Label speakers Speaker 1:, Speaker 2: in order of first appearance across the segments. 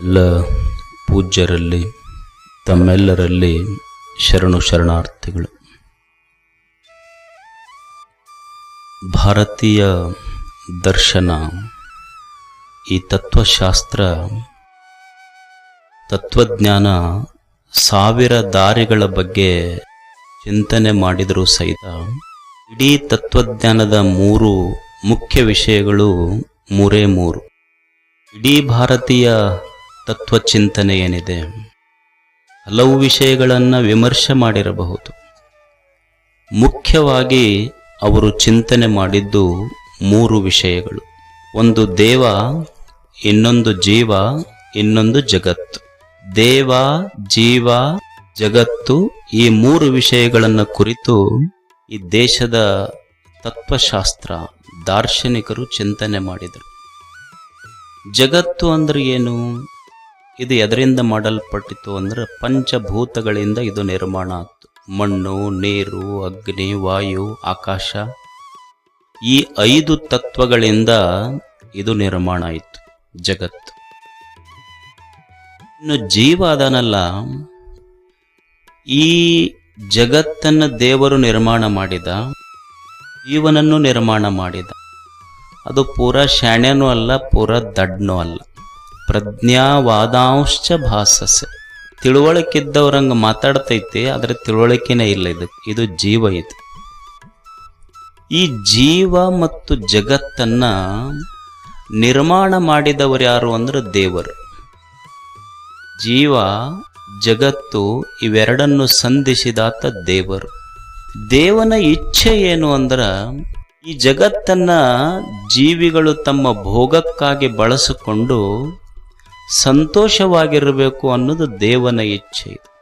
Speaker 1: ಎಲ್ಲ ಪೂಜ್ಯರಲ್ಲಿ, ತಮ್ಮೆಲ್ಲರಲ್ಲಿ ಶರಣು ಶರಣಾರ್ಥಿಗಳು. ಭಾರತೀಯ ದರ್ಶನ, ಈ ತತ್ವಶಾಸ್ತ್ರ, ತತ್ವಜ್ಞಾನ ಸಾವಿರ ದಾರಿಗಳ ಬಗ್ಗೆ ಚಿಂತನೆ ಮಾಡಿದರೂ ಸಹಿತ ಇಡೀ ತತ್ವಜ್ಞಾನದ ಮೂರು ಮುಖ್ಯ ವಿಷಯಗಳು ಮೂರೇ ಮೂರು. ಇಡೀ ಭಾರತೀಯ ತತ್ವಚಿಂತನೆ ಏನಿದೆ ಹಲವು ವಿಷಯಗಳನ್ನು ವಿಮರ್ಶೆ ಮಾಡಿರಬಹುದು. ಮುಖ್ಯವಾಗಿ ಅವರು ಚಿಂತನೆ ಮಾಡಿದ್ದು ಮೂರು ವಿಷಯಗಳು. ಒಂದು ದೇವ, ಇನ್ನೊಂದು ಜೀವ, ಇನ್ನೊಂದು ಜಗತ್ತು. ದೇವ, ಜೀವ, ಜಗತ್ತು ಈ ಮೂರು ವಿಷಯಗಳನ್ನು ಕುರಿತು ಈ ದೇಶದ ತತ್ವಶಾಸ್ತ್ರ ದಾರ್ಶನಿಕರು ಚಿಂತನೆ ಮಾಡಿದರು. ಜಗತ್ತು ಅಂದ್ರೆ ಏನು? ಇದು ಎದರಿಂದ ಮಾಡಲ್ಪಟ್ಟಿತ್ತು ಅಂದ್ರೆ ಪಂಚಭೂತಗಳಿಂದ ಇದು ನಿರ್ಮಾಣ ಆಯ್ತು. ಮಣ್ಣು, ನೀರು, ಅಗ್ನಿ, ವಾಯು, ಆಕಾಶ. ಈ ಐದು ತತ್ವಗಳಿಂದ ಇದು ನಿರ್ಮಾಣ ಆಯಿತು ಜಗತ್ತು. ಇನ್ನು ಜೀವ ಅದನಲ್ಲ. ಈ ಜಗತ್ತನ್ನು ದೇವರು ನಿರ್ಮಾಣ ಮಾಡಿದ, ಜೀವನನ್ನು ನಿರ್ಮಾಣ ಮಾಡಿದ. ಅದು ಪೂರಾ ಶಾಣ್ಯನೂ ಅಲ್ಲ, ಪೂರಾ ದಡ್ನೂ ಅಲ್ಲ. ಪ್ರಜ್ಞಾವಾದಾಂಶ ಭಾಸಸೆ. ತಿಳುವಳಿಕಿದ್ದವ್ರಂಗೆ ಮಾತಾಡ್ತೈತಿ, ಆದರೆ ತಿಳುವಳಿಕೆನೇ ಇಲ್ಲ ಇದು. ಇದು ಜೀವ ಇದು. ಈ ಜೀವ ಮತ್ತು ಜಗತ್ತನ್ನ ನಿರ್ಮಾಣ ಮಾಡಿದವರು ಯಾರು ಅಂದ್ರೆ ದೇವರು. ಜೀವ, ಜಗತ್ತು ಇವೆರಡನ್ನು ಸಂಧಿಸಿದಾತ ದೇವರು. ದೇವನ ಇಚ್ಛೆ ಏನು ಅಂದ್ರ, ಈ ಜಗತ್ತನ್ನ ಜೀವಿಗಳು ತಮ್ಮ ಭೋಗಕ್ಕಾಗಿ ಬಳಸಿಕೊಂಡು ಸಂತೋಷವಾಗಿರಬೇಕು ಅನ್ನೋದು ದೇವನ ಇಚ್ಛೆ ಇದು.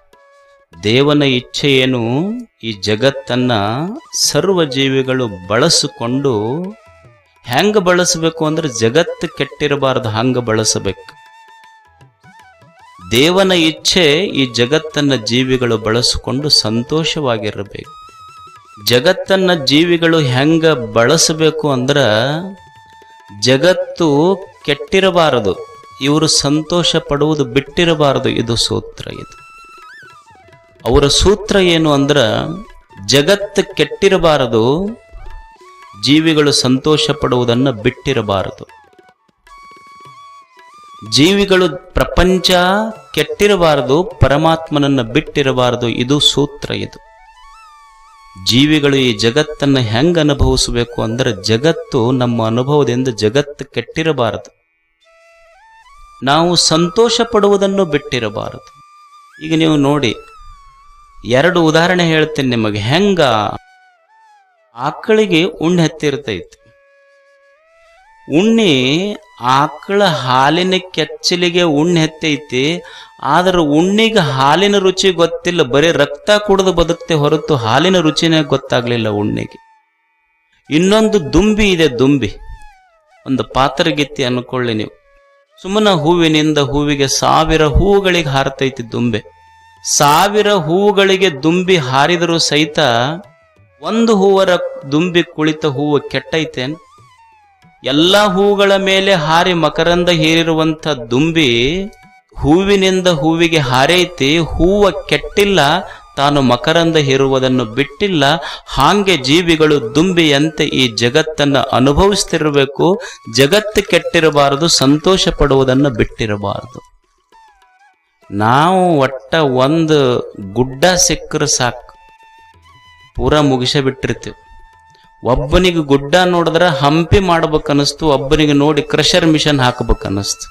Speaker 1: ದೇವನ ಇಚ್ಛೆ ಏನು? ಈ ಜಗತ್ತನ್ನು ಸರ್ವ ಜೀವಿಗಳು ಬಳಸಿಕೊಂಡು ಹೆಂಗೆ ಬಳಸಬೇಕು ಅಂದ್ರೆ ಜಗತ್ತು ಕೆಟ್ಟಿರಬಾರದು, ಹಂಗೆ ಬಳಸಬೇಕು. ದೇವನ ಇಚ್ಛೆ ಈ ಜಗತ್ತನ್ನ ಜೀವಿಗಳು ಬಳಸಿಕೊಂಡು ಸಂತೋಷವಾಗಿರಬೇಕು. ಜಗತ್ತನ್ನ ಜೀವಿಗಳು ಹೆಂಗ ಬಳಸಬೇಕು ಅಂದ್ರೆ ಜಗತ್ತು ಕೆಟ್ಟಿರಬಾರದು. ಇವರು ಸಂತೋಷ ಪಡುವುದು ಬಿಟ್ಟಿರಬಾರದು. ಇದು ಸೂತ್ರ ಇದು. ಅವರ ಸೂತ್ರ ಏನು ಅಂದ್ರ ಜಗತ್ತು ಕೆಟ್ಟಿರಬಾರದು, ಜೀವಿಗಳು ಸಂತೋಷ ಪಡುವುದನ್ನು ಬಿಟ್ಟಿರಬಾರದು. ಜೀವಿಗಳು ಪ್ರಪಂಚ ಕೆಟ್ಟಿರಬಾರದು, ಪರಮಾತ್ಮನನ್ನ ಬಿಟ್ಟಿರಬಾರದು. ಇದು ಸೂತ್ರ ಇದು. ಜೀವಿಗಳು ಈ ಜಗತ್ತನ್ನ ಹೆಂಗ ಅನುಭವಿಸಬೇಕು ಅಂದ್ರೆ, ಜಗತ್ತು ನಮ್ಮ ಅನುಭವದಿಂದ ಜಗತ್ತು ಕೆಟ್ಟಿರಬಾರದು. ನಾವು ಸಂತೋಷ ಪಡುವುದನ್ನು ಬಿಟ್ಟಿರಬಾರದು. ಈಗ ನೀವು ನೋಡಿ, ಎರಡು ಉದಾಹರಣೆ ಹೇಳ್ತೀನಿ ನಿಮಗೆ. ಹೆಂಗ? ಆಕಳಿಗೆ ಉಣ್ಣೆ ಹತ್ತಿರ್ತೈತಿ. ಉಣ್ಣೆ ಆಕಳ ಹಾಲಿನ ಕೆಚ್ಚಲಿಗೆ ಉಣ್ಣೆ ಹತ್ತೈತಿ, ಆದ್ರೆ ಉಣ್ಣಿಗೆ ಹಾಲಿನ ರುಚಿ ಗೊತ್ತಿಲ್ಲ, ಬರೀ ರಕ್ತ ಕುಡಿದು ಬದುಕ್ತೆ ಹೊರತು ಹಾಲಿನ ರುಚಿನೇ ಗೊತ್ತಾಗ್ಲಿಲ್ಲ ಉಣ್ಣಿಗೆ. ಇನ್ನೊಂದು ದುಂಬಿ ಇದೆ, ದುಂಬಿ. ಒಂದು ಪಾತ್ರಗಿತ್ತಿ ಅನ್ಕೊಳ್ಳಿ ನೀವು. ಸುಮ್ಮನ ಹೂವಿನಿಂದ ಹೂವಿಗೆ ಸಾವಿರ ಹೂವುಗಳಿಗೆ ಹಾರತೈತಿ ದುಂಬೆ. ಸಾವಿರ ಹೂವುಗಳಿಗೆ ದುಂಬಿ ಹಾರಿದರೂ ಸಹಿತ ಒಂದು ಹೂವರ ದುಂಬಿ ಕುಳಿತ ಹೂವು ಕೆಟ್ಟೈತೇನ್? ಎಲ್ಲ ಹೂಗಳ ಮೇಲೆ ಹಾರಿ ಮಕರಂದ ಹೀರಿರುವಂಥ ದುಂಬಿ ಹೂವಿನಿಂದ ಹೂವಿಗೆ ಹಾರೈತಿ, ಹೂವ ಕೆಟ್ಟಿಲ್ಲ ತಾನು ಮಕರಂದ ಹೇರುವುದನ್ನು ಬಿಟ್ಟಿಲ್ಲ, ಹಾಗೆ ಜೀವಿಗಳು ದುಂಬಿಯಂತೆ ಈ ಜಗತ್ತನ್ನು ಅನುಭವಿಸ್ತಿರಬೇಕು ಜಗತ್ತು ಕೆಟ್ಟಿರಬಾರದು ಸಂತೋಷ ಪಡುವುದನ್ನು ಬಿಟ್ಟಿರಬಾರದು. ನಾವು ಒಟ್ಟ ಒಂದು ಗುಡ್ಡ ಸಿಕ್ಕರೆ ಸಾಕು. ಪೂರ ಮುಗಿಸಬಿಟ್ಟಿರ್ತೀವಿ. ಒಬ್ಬನಿಗೆ ಗುಡ್ಡ ನೋಡಿದ್ರೆ ಹಂಪಿ ಮಾಡ್ಬೇಕನ್ನಿಸ್ತು, ಒಬ್ಬನಿಗೆ ನೋಡಿ ಕ್ರಷರ್ ಮಿಷನ್ ಹಾಕ್ಬೇಕನ್ನಿಸ್ತು.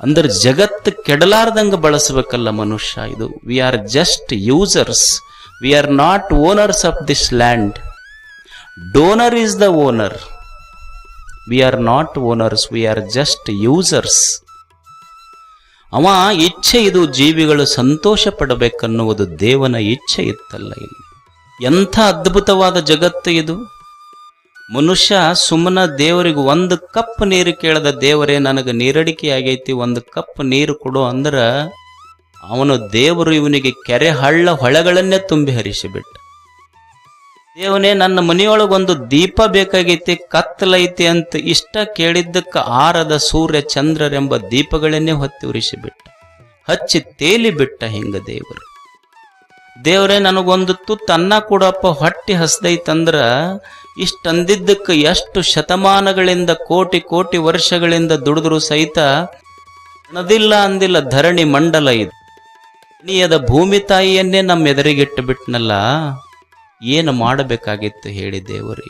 Speaker 1: ಅಂದ್ರೆ ಜಗತ್ತು ಕೆಡಲಾರ್ದಂಗ ಬಳಸಬೇಕಲ್ಲ ಮನುಷ್ಯ ಇದು. We are just users we are not owners of this land donor is the owner we are not owners we are just users ಅವ ಇಚ್ಛೆ ಇದು, ಜೀವಿಗಳು ಸಂತೋಷ ಪಡಬೇಕನ್ನುವುದು ದೇವನ ಇಚ್ಛೆ ಇತ್ತಲ್ಲ ಇಲ್ಲಿ ಎಂಥ ಅದ್ಭುತವಾದ ಜಗತ್ತು ಇದು. ಮನುಷ್ಯ ಸುಮ್ಮನ ದೇವರಿಗೆ ಒಂದು ಕಪ್ ನೀರು ಕೇಳದ ದೇವರೇ ನನಗೆ ನೀರಡಿಕೆ ಆಗೈತಿ ಒಂದು ಕಪ್ ನೀರು ಕೊಡು ಅಂದ್ರೆ ಅವನು ದೇವರು ಇವನಿಗೆ ಕೆರೆ ಹಳ್ಳ ಹೊಳೆಗಳನ್ನೇ ತುಂಬಿ ಹರಿಸಿಬಿಟ್ಟ. ದೇವನೇ, ನನ್ನ ಮನೆಯೊಳಗೊಂದು ದೀಪ ಬೇಕಾಗೈತಿ ಕತ್ತಲೈತಿ ಅಂತ ಇಷ್ಟ ಕೇಳಿದ್ದಕ್ಕೆ ಆರದ ಸೂರ್ಯ ಚಂದ್ರರೆಂಬ ದೀಪಗಳನ್ನೇ ಹೊತ್ತಿ ಉರಿಸಿಬಿಟ್ಟ. ಹಚ್ಚಿ ತೇಲಿ ಬಿಟ್ಟ ಹಿಂಗ ದೇವರು. ದೇವರೇ, ನನಗೊಂದು ತುತ್ತು ಅನ್ನ ಕೊಡಪ್ಪ, ಹೊಟ್ಟಿ ಹಸ್ದೈತಂದ್ರ ಇಷ್ಟಂದಿದ್ದಕ್ಕೆ ಎಷ್ಟು ಶತಮಾನಗಳಿಂದ ಕೋಟಿ ಕೋಟಿ ವರ್ಷಗಳಿಂದ ದುಡಿದ್ರು ಸಹಿತ ನದಿಲ್ಲ ಅಂದಿಲ್ಲ ಧರಣಿ ಮಂಡಲ ಇದು. ನೀಯದ ಭೂಮಿ ತಾಯಿಯನ್ನೇ ನಮ್ಮ ಎದುರಿಗಿಟ್ಟು ಬಿಟ್ನಲ್ಲ, ಏನು ಮಾಡಬೇಕಾಗಿತ್ತು ಹೇಳಿ ದೇವರು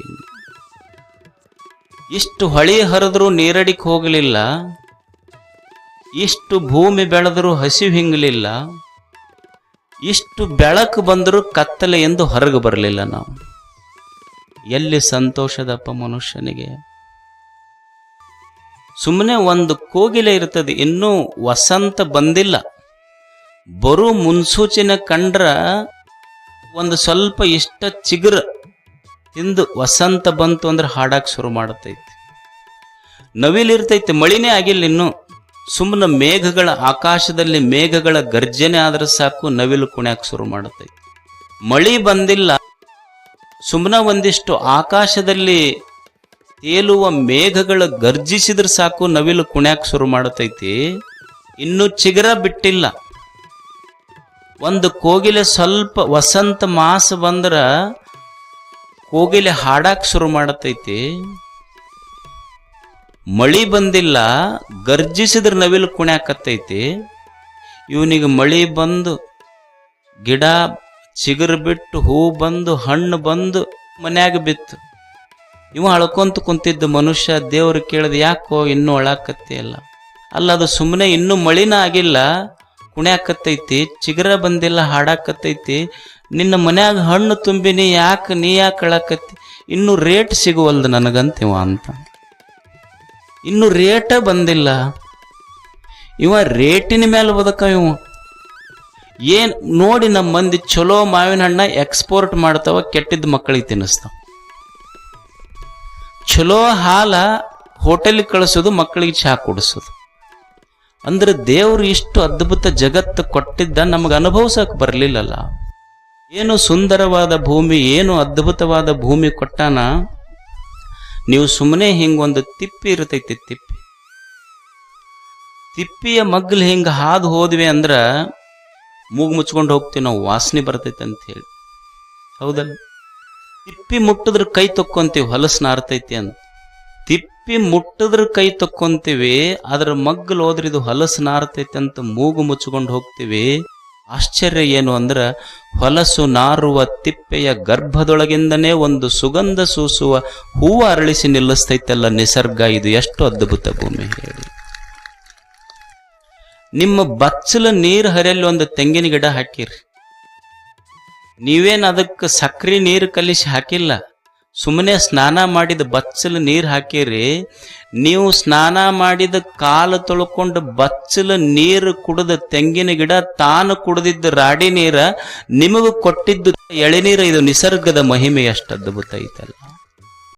Speaker 1: ಇಷ್ಟು ಹೊಳಿ ಹರಿದ್ರೂ ನೀರಡಿಕ್ ಹೋಗಲಿಲ್ಲ, ಇಷ್ಟು ಭೂಮಿ ಬೆಳೆದರೂ ಹಸಿವು ಹಿಂಗಲಿಲ್ಲ, ಇಷ್ಟು ಬೆಳಕು ಬಂದರೂ ಕತ್ತಲೆ ಎಂದು ಹೊರಗೆ ಬರಲಿಲ್ಲ ನಾವು. ಎಲ್ಲಿ ಸಂತೋಷದಪ್ಪ ಮನುಷ್ಯನಿಗೆ? ಸುಮ್ಮನೆ ಒಂದು ಕೋಗಿಲೆ ಇರ್ತದೆ, ಇನ್ನೂ ವಸಂತ ಬಂದಿಲ್ಲ. ಬರು ಮುನ್ಸೂಚನೆ ಕಂಡ್ರ ಒಂದು ಸ್ವಲ್ಪ ಇಷ್ಟ ಚಿಗುರ ತಿಂದು ವಸಂತ ಬಂತು ಅಂದ್ರೆ ಹಾಡಾಕ್ ಶುರು ಮಾಡತೈತಿ. ನವಿಲಿರ್ತೈತಿ ಮಳಿನೇ ಆಗಿಲ್ಲ ಇನ್ನು. ಸುಮ್ಮನೆ ಮೇಘಗಳ, ಆಕಾಶದಲ್ಲಿ ಮೇಘಗಳ ಗರ್ಜನೆ ಆದ್ರೆ ಸಾಕು, ನವಿಲು ಕುಣ್ಯಾಕ್ ಶುರು ಮಾಡತೈತಿ. ಮಳಿ ಬಂದಿಲ್ಲ ಸುಮ್ಮನೆ ಒಂದಿಷ್ಟು ಆಕಾಶದಲ್ಲಿ ತೇಲುವ ಮೇಘಗಳ ಗರ್ಜಿಸಿದ್ರೆ ಸಾಕು ನವಿಲು ಕುಣ್ಯಾಕ್ ಶುರು ಮಾಡತೈತಿ. ಇನ್ನು ಚಿಗರ ಬಿಟ್ಟಿಲ್ಲ. ಒಂದು ಕೋಗಿಲೆ ಸ್ವಲ್ಪ ವಸಂತ ಮಾಸ ಬಂದ್ರ ಕೋಗಿಲೆ ಹಾಡಾಕ್ ಶುರು ಮಾಡತೈತಿ. ಮಳಿ ಬಂದಿಲ್ಲ, ಗರ್ಜಿಸಿದ್ರ ನವಿಲು ಕುಣ್ಯಾಕತ್ತೈತಿ. ಇವನಿಗೆ ಮಳಿ ಬಂದು ಗಿಡ ಚಿಗುರು ಬಿಟ್ಟು ಹೂ ಬಂದು, ಹಣ್ಣು ಬಂದು ಮನ್ಯಾಗ ಬಿತ್ತು. ಇವ ಅಳ್ಕೊಂತ ಕುಂತಿದ್ದ ಮನುಷ್ಯ ದೇವ್ರು ಕೇಳಿದ, ಯಾಕೋ ಇನ್ನೂ ಅಳಾಕತ್ತೆ ಅಲ್ಲ, ಅದು ಸುಮ್ಮನೆ ಇನ್ನೂ ಮಳಿನ ಆಗಿಲ್ಲ, ಕುಣ್ಯಾಕತ್ತೈತಿ, ಚಿಗುರ ಬಂದಿಲ್ಲ, ಹಾಡಾಕತ್ತೈತಿ. ನಿನ್ನ ಮನ್ಯಾಗ ಹಣ್ಣು ತುಂಬಿನಿ, ಯಾಕೆ ನೀ ಯಾಕೆ ಅಳಾಕತ್ತಿ? ಇನ್ನು ರೇಟ್ ಸಿಗುವಲ್ದು ನನಗಂತಿವ ಅಂತ. ಇನ್ನು ರೇಟ ಬಂದಿಲ್ಲ. ಇವ ರೇಟಿನ ಮೇಲೆ ಬದುಕ ಇವ. ಏನ್ ನೋಡಿ ನಮ್ಮ ಮಂದಿ ಚಲೋ ಮಾವಿನ ಹಣ್ಣ ಎಕ್ಸ್ಪೋರ್ಟ್ ಮಾಡ್ತಾವ ಕೆಟ್ಟಿದ್ದ ಮಕ್ಕಳಿಗೆ ತಿನ್ನಿಸ್ತಾವ. ಚಲೋ ಹಾಲ ಹೋಟೆಲಿಗೆ ಕಳಿಸೋದು, ಮಕ್ಕಳಿಗೆ ಚಹಾ ಕುಡಿಸೋದು. ಅಂದ್ರೆ ದೇವ್ರು ಇಷ್ಟು ಅದ್ಭುತ ಜಗತ್ತು ಕೊಟ್ಟಿದ್ದ ನಮಗೆ ಅನುಭವಿಸಕ್ ಬರಲಿಲ್ಲಲ್ಲ. ಏನು ಸುಂದರವಾದ ಭೂಮಿ, ಏನು ಅದ್ಭುತವಾದ ಭೂಮಿ ಕೊಟ್ಟಾನ? ನೀವು ಸುಮ್ಮನೆ ಹಿಂಗೊಂದು ತಿಪ್ಪಿ ಇರ್ತೈತಿ, ತಿಪ್ಪಿ. ತಿಪ್ಪಿಯ ಮಗ್ಲು ಹಿಂಗೆ ಹಾದು ಹೋದ್ವಿ ಅಂದ್ರ ಮೂಗು ಮುಚ್ಕೊಂಡು ಹೋಗ್ತೀವಿ, ನಾವು ವಾಸನೆ ಬರ್ತೈತೆ ಅಂತ ಹೇಳಿ. ಹೌದಲ್ಲ? ತಿಪ್ಪಿ ಮುಟ್ಟಿದ್ರೆ ಕೈ ತಕ್ಕೊಂತೀವಿ, ಹೊಲಸು ನಾರ್ತೈತಿ ಅಂತ. ತಿಪ್ಪಿ ಮುಟ್ಟಿದ್ರೆ ಕೈ ತಕ್ಕೊಂತೀವಿ, ಅದ್ರ ಮಗ್ಗಲು ಹೋದ್ರೆ ಇದು ಹೊಲಸು ನಾರ್ತೈತೆ ಅಂತ ಮೂಗು ಮುಚ್ಕೊಂಡು ಹೋಗ್ತೀವಿ. ಆಶ್ಚರ್ಯ ಏನು ಅಂದ್ರೆ, ಹೊಲಸು ನಾರುವ ತಿಪ್ಪೆಯ ಗರ್ಭದೊಳಗಿಂದನೇ ಒಂದು ಸುಗಂಧ ಸೂಸುವ ಹೂವು ಅರಳಿಸಿ ನಿಲ್ಲಿಸ್ತೈತೆಲ್ಲ ನಿಸರ್ಗ, ಇದು ಎಷ್ಟು ಅದ್ಭುತ ಭೂಮಿ ಹೇಳಿ. ನಿಮ್ಮ ಬಚ್ಚಲು ನೀರು ಹರಿಯಲ್ಲಿ ಒಂದು ತೆಂಗಿನ ಗಿಡ ಹಾಕಿರಿ. ನೀವೇನು ಅದಕ್ಕೆ ಸಕ್ರಿ ನೀರು ಕಲಿಸಿ ಹಾಕಿಲ್ಲ? ಸುಮ್ಮನೆ ಸ್ನಾನ ಮಾಡಿದ ಬಚ್ಚಲ ನೀರು ಹಾಕಿರಿ. ನೀವು ಸ್ನಾನ ಮಾಡಿದ ಕಾಲು ತೊಳ್ಕೊಂಡು ಬಚ್ಚಲು ನೀರು ಕುಡಿದ ತೆಂಗಿನ ಗಿಡ ತಾನು ಕುಡಿದಿದ್ದ ರಾಡಿ ನೀರ ನಿಮಗೂ ಕೊಟ್ಟಿದ್ದು ಎಳೆನೀರು ಇದು ನಿಸರ್ಗದ ಮಹಿಮೆ ಎಷ್ಟು ಅದ್ಭುತ ಐತಲ್ಲ.